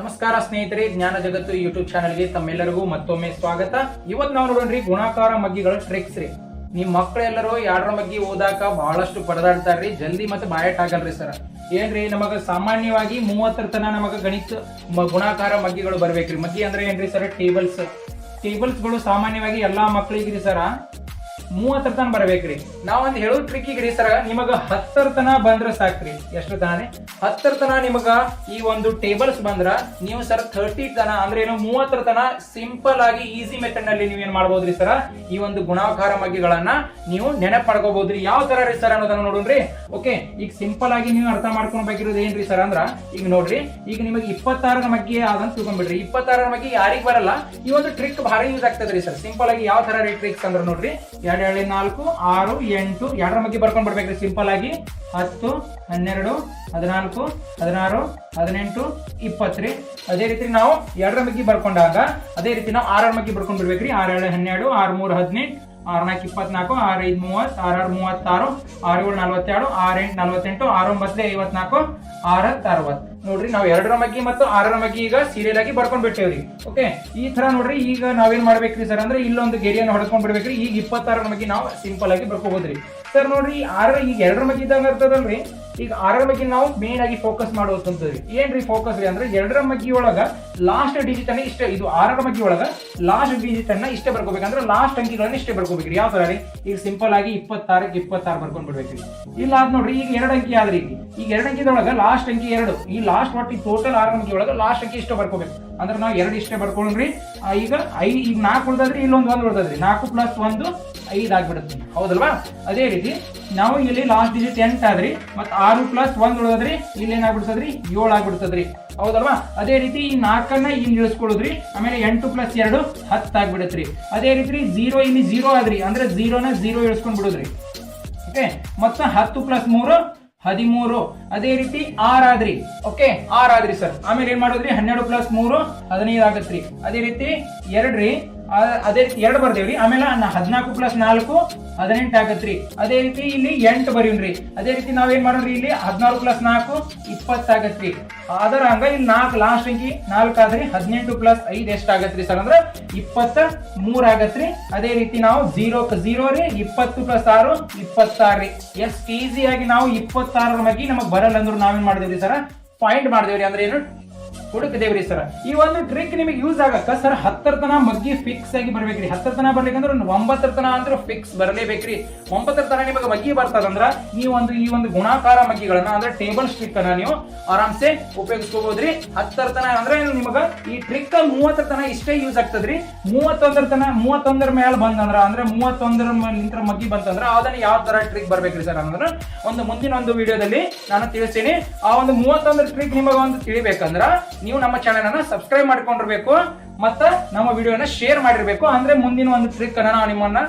ನಮಸ್ಕಾರ ಸ್ನೇಹಿತರೆ, ಜ್ಞಾನ ಜಗತ್ತು ಯೂಟ್ಯೂಬ್ ಚಾನಲ್ಗೆ ತಮ್ಮೆಲ್ಲರಿಗೂ ಮತ್ತೊಮ್ಮೆ ಸ್ವಾಗತ. ಇವತ್ತು ನಾವು ನೋಡೋಣ್ರಿ ಗುಣಾಕಾರ ಮಗ್ಗಿಗಳ ಟ್ರಿಕ್ಸ್ ರೀ. ನಿಮ್ಮ ಮಕ್ಕಳೆಲ್ಲರೂ ಯಾರ ಮಗ್ಗಿ ಓದಾಕ ಬಹಳಷ್ಟು ಪರದಾಡ್ತಾರ್ರಿ, ಜಲ್ದಿ ಮತ್ತೆ ಬಾಯಟ್ ಆಗಲ್ರಿ ಸರ್. ಏನ್ರಿ, ನಮಗ ಸಾಮಾನ್ಯವಾಗಿ ಮೂವತ್ತರ ತನ ನಮಗ ಗಣಿತ ಗುಣಾಕಾರ ಮಗ್ಗಿಗಳು ಬರ್ಬೇಕ್ರಿ. ಮಗ್ಗಿ ಅಂದ್ರೆ ಏನ್ರಿ ಸರ್ ಟೇಬಲ್ಸ್ ಟೇಬಲ್ಸ್ಗಳು ಸಾಮಾನ್ಯವಾಗಿ ಎಲ್ಲಾ ಮಕ್ಕಳಿಗೆ ಸರ ಮೂವತ್ತರ ತನ ಬರ್ಬೇಕ್ರಿ. ನಾವೊಂದು ಹೇಳೋ ಟ್ರಿಕ್ ರೀ ಸರ ನಿಮಗ ಹತ್ತರ ತನ ಬಂದ್ರ ಸಾಕ್ರಿ. ಎಷ್ಟು ತಾನೆ ಹತ್ತರ ತನ ನಿಮಗ ಈ ಒಂದು ಟೇಬಲ್ಸ್ ಬಂದ್ರ ನೀವು ಸರ್ ಥರ್ಟಿ ತನ ಅಂದ್ರೆ ಏನು ಮೂವತ್ತರ ತನ ಸಿಂಪಲ್ ಆಗಿ ಈಸಿ ಮೆಥಡ್ನಲ್ಲಿ ನೀವು ಏನ್ ಮಾಡ್ಬೋದ್ರಿ ಸರ ಈ ಒಂದು ಗುಣಾಕಾರ ಮಗ್ಗಿಗಳನ್ನ ನೀವು ನೆನಪು ಮಾಡ್ಕೋಬಹುದ್ರಿ ಯಾವ ತರ ರೀ ಸರ್ ಅನ್ನೋದನ್ನ ನೋಡೋಣ್ರಿ. ಓಕೆ ಈಗ ಸಿಂಪಲ್ ಆಗಿ ನೀವು ಅರ್ಥ ಮಾಡ್ಕೊಬೇಕಿರೋದು ಏನ್ರಿ ಸರ್ ಅಂದ್ರ, ಈಗ ನೋಡ್ರಿ, ಈಗ ನಿಮಗೆ ಇಪ್ಪತ್ತಾರರ ಮಗ್ಗಿ ಆದಂತ ತಿಳ್ಕೊಂಡ್ಬಿಡ್ರಿ ಇಪ್ಪತ್ತಾರರ ಮಗ್ಗಿ ಯಾರಿಗ್ ಬರಲ್ಲ? ಈ ಒಂದು ಟ್ರಿಕ್ ಭಾರಿ ಯೂಸ್ ಆಗ್ತದ್ರಿ ಸರ್ ಸಿಂಪಲ್ ಆಗಿ ಯಾವ ತರ ರೀ ಟ್ರಿಕ್ಸ್ ಅಂದ್ರೆ ನೋಡ್ರಿ. ಎರಡು ನಾಲ್ಕು, ಆರು, ಎಂಟು, ಎರಡರ ಮಗ್ಗಿ ಬರ್ಕೊಂಡ್ ಬರ್ಬೇಕ್ರಿ ಸಿಂಪಲ್ ಆಗಿ ಹತ್ತು, ಹನ್ನೆರಡು, ಹದಿನಾಲ್ಕು, ಹದಿನಾರು, ಹದಿನೆಂಟು ಇಪ್ಪತ್ತು ರೀ ಅದೇ ರೀತಿ ನಾವು ಎರಡರ ಮಗ್ಗಿ ಬರ್ಕೊಂಡಾಗ, ಅದೇ ರೀತಿ ನಾವು ಆರರ ಮಗ್ಗಿ ಬರ್ಕೊಂಡು ಬಿಡ್ಬೇಕ್ರಿ ಆರೇಳು ಹನ್ನೆರಡು, ಆರು, ಮೂರು, ಹದಿನೆಂಟು ಆರು ನಾಲ್ಕು ಇಪ್ಪತ್ನಾಲ್ಕು ಆರು, ಐದು, ಮೂವತ್ತು, ಆರು ಆರು, ಮೂವತ್ತಾರು, ಆರು, ಏಳು, ನಲ್ವತ್ತೆರಡು, ಆರು, ಎಂಟು, ನಲ್ವತ್ತೆಂಟು, ಆರು ಒಂಬತ್ತು ಐವತ್ನಾಲ್ಕು ಆರು ಹತ್ತು ಅರವತ್ತು. ನೋಡ್ರಿ, ನಾವು ಎರಡರ ಮಗ್ಗಿ ಮತ್ತು ಆರರ ಮಗ್ಗಿ ಈಗ ಸೀರಿಯಲ್ ಆಗಿ ಬರ್ಕೊಂಡ್ ಬಿಟ್ಟೇವ್ರಿ. ಓಕೆ ಈ ತರ ನೋಡ್ರಿ, ಈಗ ನಾವೇನ್ ಮಾಡ್ಬೇಕ್ರಿ ಸರ್ ಅಂದ್ರೆ ಇಲ್ಲೊಂದು ಗೆರೆಯನ್ನು ಹೊಡ್ಕೊಂಡ್ ಬಿಡ್ಬೇಕ್ರಿ. ಈಗ ಇಪ್ಪತ್ತಾರರ ಮಗ್ಗಿ ನಾವು ಸಿಂಪಲ್ ಆಗಿ ಬರ್ಕೋಬಹುದ್ರಿ ಸರ್ ನೋಡ್ರಿ ಆರ ಈಗ ಎರಡರ ಮಗ್ಗಿ ಇದ್ದಂಗ ಇರ್ತದಲ್ರಿ ಈಗ ಆರರ ಮಗ್ಗಿ ನಾವು ಮೇನ್ ಆಗಿ ಫೋಕಸ್ ಮಾಡೋದಂತದ್ರಿ ಏನ್ರಿ ಫೋಕಸ್ ರೀ ಅಂದ್ರೆ ಎರಡರ ಮಗ್ಗಿ ಒಳಗ ಲಾಸ್ಟ್ ಡಿಜಿಟ್ ಅನ್ನ ಇಷ್ಟ, ಇದು ಆರರ ಮಗ್ಗಿ ಒಳಗ ಲಾಸ್ಟ್ ಡಿಜಿಟ್ ಅನ್ನ ಇಷ್ಟೇ ಬರ್ಕೋಬೇಕಂದ್ರೆ ಲಾಸ್ಟ್ ಅಂಕಿಗಳನ್ನ ಇಷ್ಟೇ ಬರ್ಕೋಬೇಕ್ರಿ. ಯಾವ ತರ ರೀ? ಈಗ ಸಿಂಪಲ್ ಆಗಿ ಇಪ್ಪತ್ತಾರಕ್ಕೆ ಇಪ್ಪತ್ತಾರು ಬರ್ಕೊಂಡ್ ಬಿಡ್ಬೇಕ್ರಿ. ಇಲ್ಲ ಅದ್ ನೋಡ್ರಿ, ಈಗ ಎರಡು ಅಂಕಿ ಆದ್ರಿ. ಈಗ ಈಗ ಎರಡು ಅಂಕಿದೊಳಗ ಲಾಸ್ಟ್ ಅಂಕಿ ಎರಡು. ಈ ಲಾಸ್ಟ್ ಒಟ್ಟು ಟೋಟಲ್ ಆರು ಅಂಕಿ ಒಳಗೆ ಲಾಸ್ಟ್ ಅಂಕಿ ಇಷ್ಟ ಬರ್ಕೋಬೇಕು. ಅಂದ್ರೆ ನಾವು ಎರಡು ಇಷ್ಟೇ ಬರ್ಕೊಂಡ್ರಿ. ಈಗ ಐ, ಈಗ ನಾಲ್ಕು ಉಳ್ದದ್ರಿ, ಇಲ್ಲೊಂದು ಒಂದು ಉಳ್ದದ್ರಿ. ನಾಲ್ಕು ಪ್ಲಸ್ ಒಂದು ಐದು ಆಗ್ಬಿಡುತ್ತೆ. ಹೌದಲ್ವಾ? ಅದೇ ರೀತಿ ನಾವು ಇಲ್ಲಿ ಲಾಸ್ಟ್ ಡಿಜಿಟ್ ಎಂಟ್ ಆದ್ರಿ, ಮತ್ತು ಆರು ಪ್ಲಸ್ ಒಂದ್ ಉಳ್ದದ್ರಿ, ಇಲ್ಲಿ ಏನಾಗ್ಬಿಡ್ತದ್ರಿ? ಏಳು ಆಗ್ಬಿಡ್ತದ್ರಿ. ಹೌದಲ್ವಾ? ಅದೇ ರೀತಿ ಈ ನಾಲ್ಕನ್ನ ಇಲ್ಲಿ ಇಳಿಸ್ಕೊಳ್ಳೋದ್ರಿ ಆಮೇಲೆ ಎಂಟು ಪ್ಲಸ್ ಎರಡು ಹತ್ತು ಆಗ್ಬಿಡತ್ರಿ. ಅದೇ ರೀತಿ ಜೀರೋ ಇಲ್ಲಿ ಜೀರೋ ಆದ್ರಿ, ಅಂದ್ರೆ ಜೀರೋನ ಜೀರೋ ಇಳಿಸ್ಕೊಂಡ್ ಬಿಡೋದ್ರಿ ಓಕೆ ಮತ್ತೆ ಹತ್ತು ಪ್ಲಸ್ ಮೂರು ಹದಿಮೂರು. ಅದೇ ರೀತಿ ಆರ್ ಆದ್ರಿ. ಓಕೆ ಆರ್ ಆದ್ರಿ ಸರ್ ಆಮೇಲೆ ಏನ್ ಮಾಡೋದ್ರಿ? ಹನ್ನೆರಡು ಪ್ಲಸ್ ಮೂರು, ಹದಿನೈದು ಆಗತ್ರಿ. ಅದೇ ರೀತಿ ಎರಡ್ರಿ. ಅದೇ ಎರಡು ಬರ್ದೇವ್ರಿ. ಆಮೇಲೆ ಹದಿನಾಲ್ಕು ಪ್ಲಸ್ ನಾಲ್ಕು, ಹದಿನೆಂಟು ಆಗತ್ರಿ. ಅದೇ ರೀತಿ ಇಲ್ಲಿ ಎಂಟು ಬರೀವ್ರಿ ಅದೇ ರೀತಿ ನಾವೇನ್ ಮಾಡೋಣ್ರಿ ಇಲ್ಲಿ? ಹದಿನಾರು ಪ್ಲಸ್ ನಾಲ್ಕು ಇಪ್ಪತ್ತಾಗತ್ರಿ ಅದರ ಹಂಗ ಇಲ್ಲಿ ನಾಲ್ಕು ಲಾಸ್ಟ್ ಅಂಕಿ ನಾಲ್ಕು ಆದ್ರಿ ಹದಿನೆಂಟು ಪ್ಲಸ್ ಐದು ಎಷ್ಟು ಆಗತ್ರಿ ಸರ್ ಅಂದ್ರೆ ಇಪ್ಪತ್ತ ಮೂರ್ ಆಗತ್ರಿ. ಅದೇ ರೀತಿ ನಾವು ಜೀರೋ ಜೀರೋ ರೀ, ಇಪ್ಪತ್ತು ಪ್ಲಸ್ ಆರು, ಇಪ್ಪತ್ತಾರು ರೀ. ಎಷ್ಟು ಈಸಿಯಾಗಿ ನಾವು ಇಪ್ಪತ್ತಾರರ ಬಗ್ಗೆ ನಮಗ್ ಬರಲ್ಲ ಅಂದ್ರು ನಾವೇನ್ ಮಾಡಿದೇವ್ರಿ ಸರ್? ಪಾಯಿಂಟ್ ಮಾಡಿದೇವ್ರಿ ಅಂದ್ರೆ ಏನು? ಹುಡುಕದೇವ್ರಿ ಸರ್. ಈ ಒಂದು ಟ್ರಿಕ್ ನಿಮಗೆ ಯೂಸ್ ಆಗಕ್ಕ ಸರ್, ಹತ್ತರ ತನ ಮಗ್ಗಿ ಫಿಕ್ಸ್ ಆಗಿ ಬರ್ಬೇಕ್ರಿ. ಹತ್ತರ ತನ ಬರ್ಬೇಕಂದ್ರೆ ಒಂದು ಒಂಬತ್ತರ ತನ ಅಂದ್ರೆ ಫಿಕ್ಸ್ ಬರಲೇಬೇಕ್ರಿ. ಒಂಬತ್ತರ ತನ ನಿಮಗೆ ಮಗ್ಗಿ ಬರ್ತದಂದ್ರ ಈ ಒಂದು ಈ ಒಂದು ಗುಣಾಕಾರ ಮಗ್ಗಿಗಳನ್ನ ಅಂದ್ರೆ ಟೇಬಲ್ ಸ್ಟಿಕ್ ಅನ್ನ ನೀವು ಆರಾಮ್ಸೆ ಉಪಯೋಗಿಸ್ಕೋಬಹುದ್ರಿ ಹತ್ತರ ತನ ಅಂದ್ರೆ ನಿಮಗ ಈ ಟ್ರಿಕ್ ಮೂವತ್ತರ ತನ ಇಷ್ಟೇ ಯೂಸ್ ಆಗ್ತದ್ರಿ. ಮೂವತ್ತೊಂದರ ತನ, ಮೂವತ್ತೊಂದರ ಮೇಲೆ ಬಂದಂದ್ರ ಅಂದ್ರೆ ಮೂವತ್ತೊಂದರ ನಿಂತರ ಮಗ್ಗಿ ಬಂತಂದ್ರ ಅದನ್ನ ಯಾವ ತರ ಟ್ರಿಕ್ ಬರ್ಬೇಕ್ರಿ ಸರ್ ಅಂದ್ರೆ ಒಂದು ಮುಂದಿನ ಒಂದು ವಿಡಿಯೋದಲ್ಲಿ ನಾನು ತಿಳಿಸ್ತೀನಿ. ಆ ಒಂದು ಮೂವತ್ತೊಂದರ ಟ್ರಿಕ್ ನಿಮಗೆ ಒಂದು ತಿಳಿಬೇಕಂದ್ರ ನೀವು ನಮ್ಮ ಚಾನೆಲ್ ಅನ್ನ ಸಬ್ಸ್ಕ್ರೈಬ್ ಮಾಡ್ಕೊಂಡಿರ್ಬೇಕು. ಮತ್ತ ನಮ್ಮ ವಿಡಿಯೋನ ಶೇರ್ ಮಾಡಿರ್ಬೇಕು. ಅಂದ್ರೆ ಮುಂದಿನ ಒಂದು ಟ್ರಿಕ್ ಅನ್ನ ನಾವು ನಿಮ್ಮನ್ನ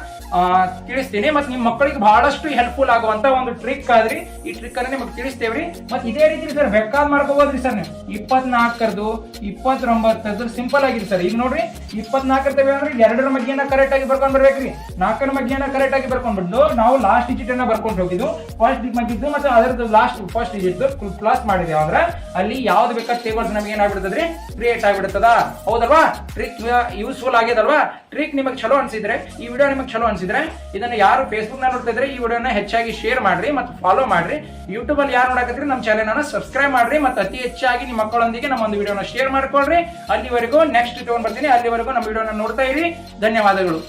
ತಿಳಿಸ್ತೀನಿ. ಮತ್ತೆ ನಿಮ್ಮ ಮಕ್ಕಳಿಗೆ ಬಹಳಷ್ಟು ಹೆಲ್ಪ್ಫುಲ್ ಆಗುವಂತ ಒಂದು ಟ್ರಿಕ್ ಆದ್ರಿ. ಈ ಟ್ರಿಕ್ ಅನ್ನ ನಿಮಗೆ ತಿಳಿಸ್ತೇವ್ರಿ. ಮತ್ತೆ ಇದೇ ರೀತಿ ಸರ್ ಬೇಕಾದ್ ಮಾಡ್ಕೋಬೋದ್ರಿ ಸರ್ ನೀವು. ಇಪ್ಪತ್ನಾಲ್ಕರದು ಇಪ್ಪತ್ತೊಂಬತ್ತರದು ಸಿಂಪಲ್ ಆಗಿರಿ ಸರ್ ಈಗ ನೋಡ್ರಿ ಇಪ್ಪತ್ನಾಲ್ಕರ ಅಂದ್ರೆ ಎರಡರ ಮಗ್ಗಿಯನ್ನ ಕರೆಕ್ಟ್ ಆಗಿ ಬರ್ಕೊಂಡ್ ಬರ್ಬೇಕ್ರಿ. ನಾಲ್ಕರ ಮಗ್ಗಿಯನ್ನ ಕರೆಕ್ಟ್ ಆಗಿ ಬರ್ಕೊಂಡ್ಬಿಟ್ಟು ನಾವು ಲಾಸ್ಟ್ ಡಿಜಿಟ್ ಅನ್ನ ಬರ್ಕೊಂಡು ಹೋಗಿದ್ದು. ಫಸ್ಟ್ ಮಗ್ಗಿದ್ದು ಮತ್ತೆ ಅದರದ್ದು ಲಾಸ್ಟ್ ಫಸ್ಟ್ ಡಿಜಿಟ್ ಕ್ಲಾಸ್ ಮಾಡಿದೇವೆ ಅಂದ್ರೆ ಅಲ್ಲಿ ಯಾವ್ದು ಬೇಕಾದ ಟೇಬಲ್ಸ್ ನಮ್ಗೆ ಏನಾಗ್ಬಿಡ್ತದ್ರಿ? ಕ್ರಿಯೇಟ್ ಆಗ್ಬಿಡ್ತದ. ಹೌದಲ್ವಾ? Trick useful ಆಗಿದಲ್ವಾ? ಟ್ರಿಕ್ ನಿಮಗೆ ಚಲೋ ಅನ್ಸಿದ್ರೆ, ಈ ವಿಡಿಯೋ ನಿಮಗೆ ಚಲೋ ಅನ್ಸಿದ್ರೆ, ಇದನ್ನ ಯಾರು ಫೇಸ್ಬುಕ್ನಲ್ಲಿ ನೋಡ್ತಿದ್ರೆ ಈ ವಿಡಿಯೋನ ಹೆಚ್ಚಾಗಿ ಶೇರ್ ಮಾಡ್ರಿ ಮತ್ತು ಫಾಲೋ ಮಾಡ್ರಿ. ಯೂಟ್ಯೂಬಲ್ಲಿ ಯಾರು ನೋಡಕತ್ರಿ ನಮ್ಮ ಚಾನೆಲ್ ಅನ್ನ ಸಬ್ಸ್ಕ್ರೈಬ್ ಮಾಡ್ರಿ ಮತ್ತು ಅತಿ ಹೆಚ್ಚಾಗಿ ನಿಮ್ಮ ಮಕ್ಕಳೊಂದಿಗೆ ನಮ್ಮ ಒಂದು ವಿಡಿಯೋನ ಶೇರ್ ಮಾಡ್ಕೊಳ್ರಿ. ಅಲ್ಲಿವರೆಗೂ ನೆಕ್ಸ್ಟ್ ಟೋನ್ ಬರ್ತೀನಿ. ಅಲ್ಲಿವರೆಗೂ ನಮ್ಮ ವಿಡಿಯೋನ ನೋಡ್ತಾ ಇರಿ. ಧನ್ಯವಾದಗಳು.